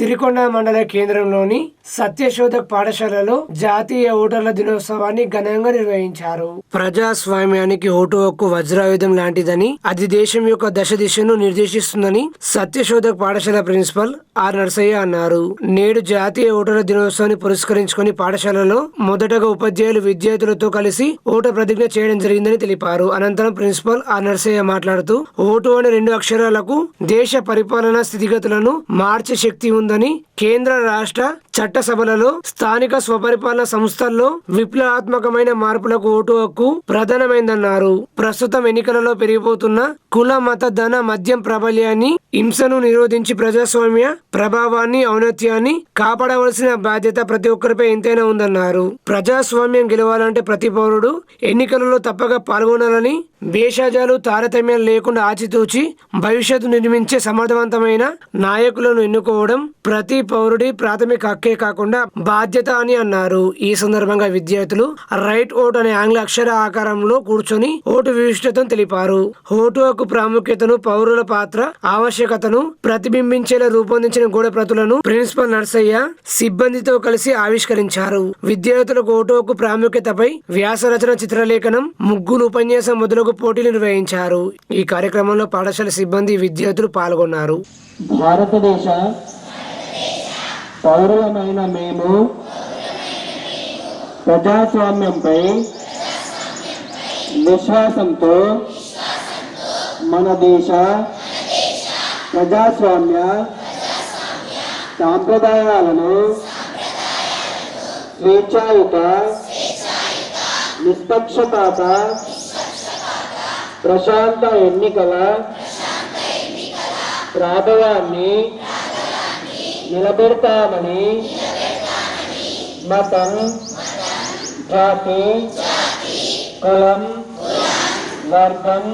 సిరికొండ మండల కేంద్రంలోని సత్యశోధక్ పాఠశాలలో జాతీయ ఓటర్ల దినోత్సవాన్ని ఘనంగా నిర్వహించారు. ప్రజాస్వామ్యానికి ఓటు హక్కు వజ్రాయుధం లాంటిదని అది దేశం యొక్క దశ దిశను నిర్దేశిస్తుందని సత్యశోధక్ పాఠశాల ప్రిన్సిపల్ ఆర్ నర్సయ్య అన్నారు. నేడు జాతీయ ఓటర్ల దినోత్సవాన్ని పురస్కరించుకొని పాఠశాలలో మొదటగా ఉపాధ్యాయులు విద్యార్థులతో కలిసి ఓటు ప్రతిజ్ఞ చేయడం జరిగిందని తెలిపారు. అనంతరం ప్రిన్సిపల్ ఆర్ నర్సయ్య మాట్లాడుతూ ఓటు అనే రెండు అక్షరాలకు దేశ పరిపాలనా స్థితిగతులను మార్చే శక్తి ఉంది ఉందని కేంద్ర రాష్ట్ర చట్టసభలలో స్థానిక స్వపరిపాలన సంస్థల్లో విప్లవాత్మకమైన మార్పులకు ఓటు హక్కు ప్రధానమైందన్నారు. ప్రస్తుతం ఎన్నికలలో పెరిగిపోతున్న కుల మత ధన మద్యం ప్రాబల్యాన్ని హింసను నిరోధించి ప్రజాస్వామ్య ప్రభావాన్ని ఔన్నత్యాన్ని కాపాడవలసిన బాధ్యత ప్రతి ఒక్కరిపై ఎంతైనా ఉందన్నారు. ప్రజాస్వామ్యం గెలవాలంటే ప్రతి పౌరుడు ఎన్నికలలో తప్పక పాల్గొనాలని భేషజాలు తారతమ్యం లేకుండా ఆచితూచి భవిష్యత్తు నిర్మించే సమర్థవంతమైన నాయకులను ఎన్నుకోవడం ప్రతి పౌరుడి ప్రాథమిక హక్కే కాకుండా బాధ్యత అని అన్నారు. ఈ సందర్భంగా విద్యార్థులు రైట్ ఓట్ అనే ఆంగ్ల అక్షర ఆకారంలో కూర్చొని ఓటు విశిష్టతను తెలిపారు. ఓటు హక్కు ప్రాముఖ్యతను పౌరుల పాత్ర ఆవశ్యకతను ప్రతిబింబించేలా రూపొందించిన గోడ ప్రతులను ప్రిన్సిపల్ నర్సయ్య సిబ్బందితో కలిసి ఆవిష్కరించారు. విద్యార్థులకు ఓటు హక్కు ప్రాముఖ్యతపై వ్యాస రచన చిత్రలేఖనం ముగ్గులు ఉపన్యాసం మొదలగు పోటీలు నిర్వహించారు. ఈ కార్యక్రమంలో పాఠశాల సిబ్బంది విద్యార్థులు పాల్గొన్నారు. భారతదేశ పౌరులమైన మేము ప్రజాస్వామ్యంపై విశ్వాసంతో మన దేశ ప్రజాస్వామ్య సాంప్రదాయాలను స్వేచ్ఛాయుత నిష్పక్షపాత ప్రశాంత ఎన్నికల ప్రాభవాన్ని నిలబెడతామని మతం జాతి కులం వర్గం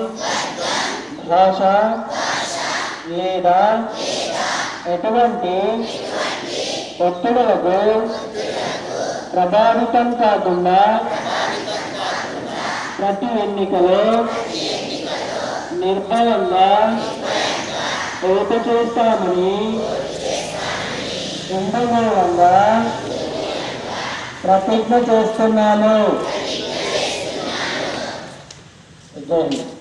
భాష లేదా ఎటువంటి ఒత్తిడులకు ప్రభావితం కాకుండా ప్రతి ఎన్నికలో నిర్భయంగా ఓటు చేస్తామని ఉండడం వల్ల ప్రతిజ్ఞ చేస్తున్నాను. జై